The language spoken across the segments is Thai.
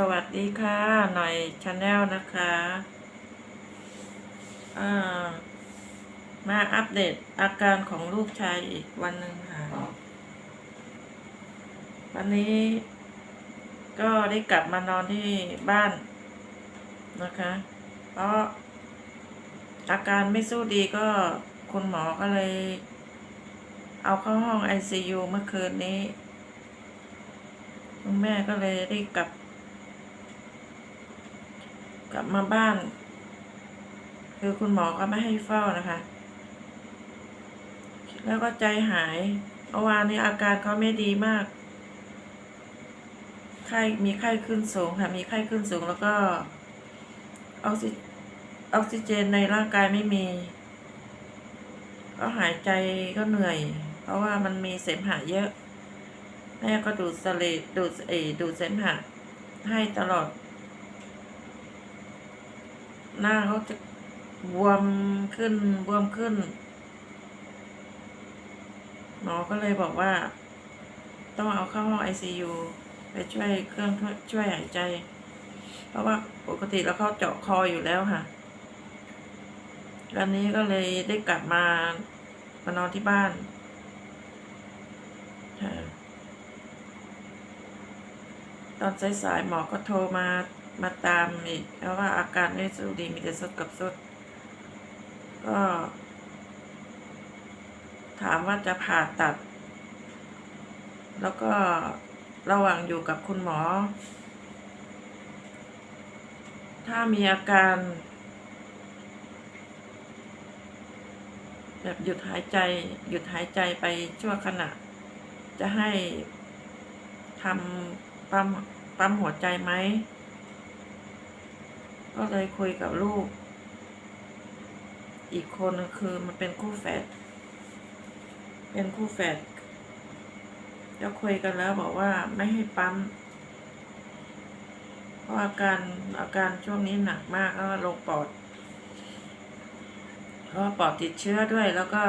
สวัสดีค่ะหน่อยชาแนลนะคะอ่ามาอัปเดตอาการของลูกชายอีกวันหนึ่งค่ะ วันนี้ก็ได้กลับมานอนที่บ้านนะคะ เพราะอาการไม่สู้ดีก็คุณหมอก็เลย เอาเข้าห้อง ICU เมื่อคืนนี้ คุณแม่ก็เลยรีบกลับ กลับมาบ้าน คือคุณหมอก็ไม่ให้เฝ้านะคะ แล้วก็ใจหายเมื่อวานนี้อาการเขาไม่ดีมาก ไข้มีไข้ขึ้นสูงค่ะมีไข้ขึ้นสูงแล้วก็ออกซิออกซิเจนในร่างกายไม่มี ก็หายใจก็เหนื่อย เพราะว่ามันมีเสมหะเยอะ แม่ก็ดูดสเลดดูดเออดูดเสมหะให้ตลอด หน้าเขาจะบวมขึ้นบวมขึ้น หมอก็เลยบอกว่า ต้องเอาเข้าห้องไอซียูไปช่วยเครื่องช่วยหายใจ เพราะว่าปกติแล้วเขาเจาะคออยู่แล้วค่ะวันนี้ก็เลยได้กลับมามานอนที่บ้านตอนสายๆหมอก็โทรมา มาตามอีกแล้วว่าอาการไม่สู้ดีมีแต่สดกับสด ก็ ถามว่าจะผ่าตัด แล้วก็ระหว่างอยู่กับคุณหมอ ถ้ามีอาการ แบบหยุดหายใจ หยุดหายใจไปชั่วขณะ จะให้ทำปั๊มปั๊มหัวใจไหม ก็เลยคุยกับลูก อีกคนคือมันเป็นคู่แฝดเป็นคู่แฝดแล้วคุยกันแล้วบอกว่าไม่ให้ปั๊มเพราะอาการอาการช่วงนี้หนักมากแล้วก็ลงปอดเพราะปอดติดเชื้อด้วยแล้วก็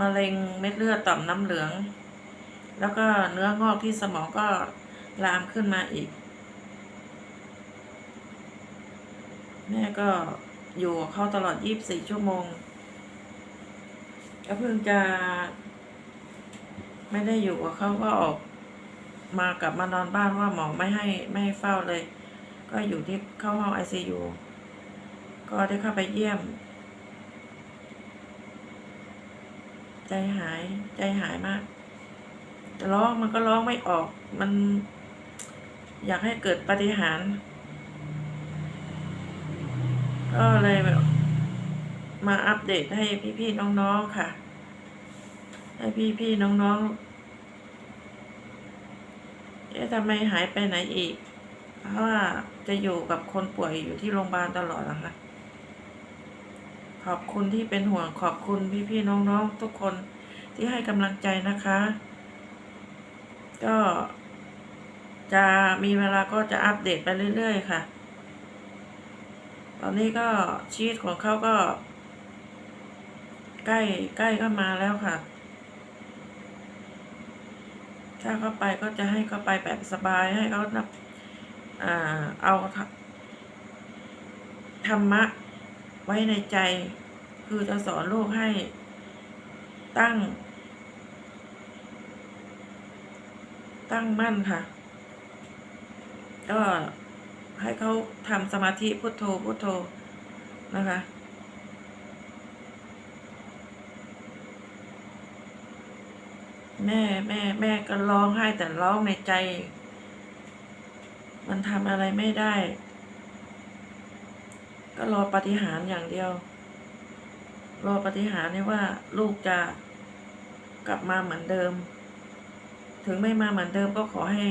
มะเร็งเม็ดเลือดต่อมน้ำเหลือง แล้วก็เนื้องอกที่สมองก็ลามขึ้นมาอีก แม่ก็อยู่กับเขาตลอด 24 ชั่วโมง ก็เพิ่งจะไม่ได้อยู่กับเขาก็ออกมากลับมานอนบ้านว่าหมอไม่ให้ไม่ให้เฝ้าเลย ก็อยู่ที่เข้าห้องไอซียูก็ได้เข้าไปเยี่ยม ใจหายใจหายมากร้องมันก็ร้องไม่ออกมันอยากให้เกิดปฏิหาร ก็เลยแบบ มาอัปเดตให้พี่ๆน้องๆค่ะ ให้พี่ๆน้องๆเอ๊ะทำไมหายไปไหนอีก เพราะว่าจะอยู่กับคนป่วยอยู่ที่โรงพยาบาลตลอดนะคะขอบคุณที่เป็นห่วงขอบคุณพี่ๆน้องๆทุกคนที่ให้กำลังใจนะคะ ก็จะมีเวลาก็จะอัปเดตไปเรื่อย ๆ ค่ะ ตอนนี้ก็ชีวิตของเขาก็ ใกล้ใกล้ก็มาแล้วค่ะ ถ้าเขาไปก็จะให้เขาไปแบบสบายให้เขานับอ่าเอาธรรมะไว้ในใจ คือจะสอนลูกให้ตั้ง ตั้งมั่นค่ะ ก็ ให้เขาทำสมาธิพุทโธพุทโธนะคะ แม่แม่แม่ก็ร้องไห้แต่ร้องในใจ มันทำอะไรไม่ได้ ก็รอปฏิหารอย่างเดียว รอปฏิหารนี่ว่าลูกจะกลับมาเหมือนเดิม ถึงไม่มาเหมือนเดิมก็ขอให้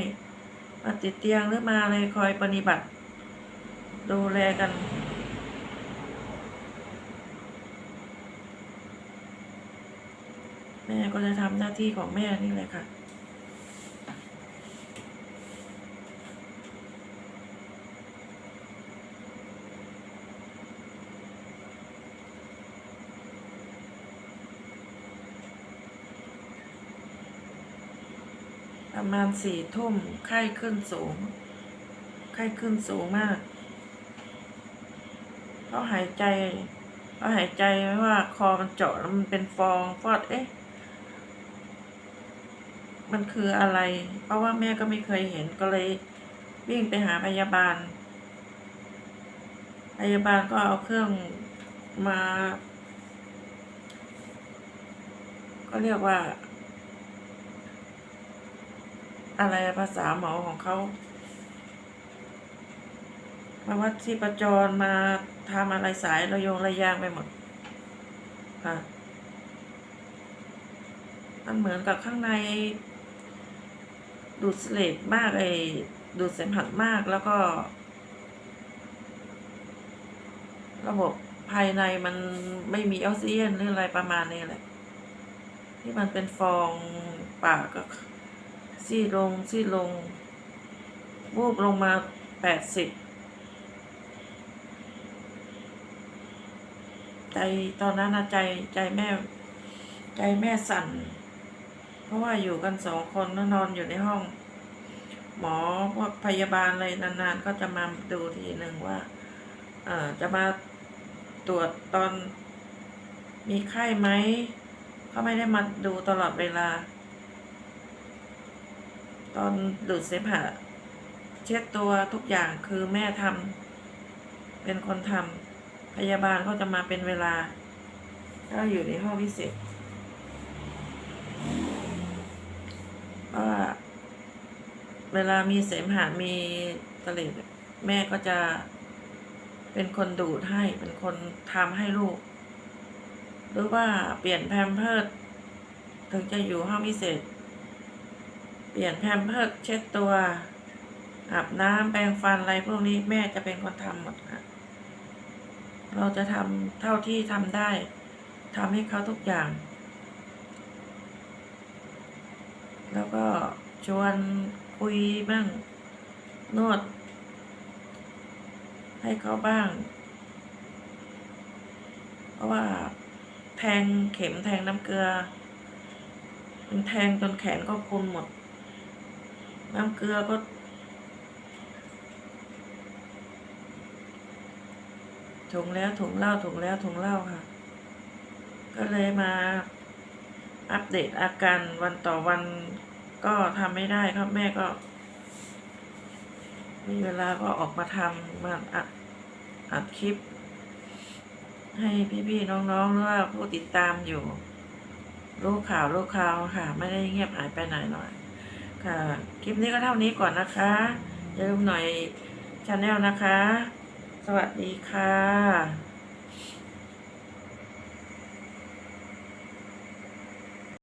มาติดเตียงหรือมาอะไรคอยปฏิบัติ ดูแลกัน แม่ก็จะทำหน้าที่ของแม่นี่แหละค่ะประมาณสี่ทุ่มไข้ขึ้นสูง ไข้ขึ้นสูงมาก หายใจเพราะหายใจไม่ว่าคอมันเจาะแล้วมันเป็นฟองฟอดเอ๊ะ มันคืออะไร เพราะว่าแม่ก็ไม่เคยเห็นก็เลยวิ่งไปหาพยาบาล พยาบาลก็เอาเครื่องมา ก็เรียกว่า อะไรภาษาหมอของเขา มาวัดที่ประจรมาทำอะไรสายระยงระยางไปหมด ค่ะ มันเหมือนกับข้างใน ดูดเสลดมากไอ้ดูดเสมหัดมากแล้วก็ ระบบภายในมันไม่มีออกซิเจนหรืออะไรประมาณนี้แหละ ที่มันเป็นฟองปากก็ซี่ลงซี่ลงวูบลงมาแปดสิบ ใจตอนนั้นนะใจใจแม่ ใจแม่สั่น เพราะว่าอยู่กันสองคนแล้วนอนอยู่ในห้อง หมอพวกพยาบาลเลยนานๆ ก็จะมาดูทีหนึ่งว่าเอ่อจะมาตรวจตอนมีไข้ไหมเขาไม่ได้มาดูตลอดเวลา ตอนดูดเสมหะเช็ดตัวทุกอย่างคือแม่ทำเป็นคนทำ พยาบาลก็จะมาเป็นเวลา ก็อยู่ในห้องพิเศษเพราะว่าเวลามีเสมหะมีตะเลดแม่ก็จะเป็นคนดูดให้ เป็นคนทำให้ลูก หรือว่าเปลี่ยนแพมเพิร์ดถึงจะอยู่ห้องพิเศษ เปลี่ยนแพมเพิร์ดเช็ดตัวอาบน้ำแปรงฟันอะไรพวกนี้แม่จะเป็นคนทำหมดค่ะ เราจะทำเท่าที่ทำได้ทำให้เขาทุกอย่าง แล้วก็ชวนคุยบ้าง นวด ให้เขาบ้าง เพราะว่าแทงเข็มแทงน้ำเกลือมันแทงจนแขนก็พุนหมด น้ำเกลือก็ ถุงแล้วถุงเหล้าถุงแล้วถุงเหล้าค่ะ ก็เลยมาอัปเดตอาการวันต่อวันก็ทำไม่ได้ครับแม่ก็ มีเวลาก็ออกมาทำมาอัดอัดคลิป ให้พี่ๆน้องๆหรือว่าผู้ติดตามอยู่รู้ข่าวรู้ข่าวค่ะ ไม่ได้เงียบหายไปไหนหน่อย ค่ะ คลิปนี้ก็เท่านี้ก่อนนะคะอย่าลืมหน่อยชาแนลนะคะ สวัสดีค่ะ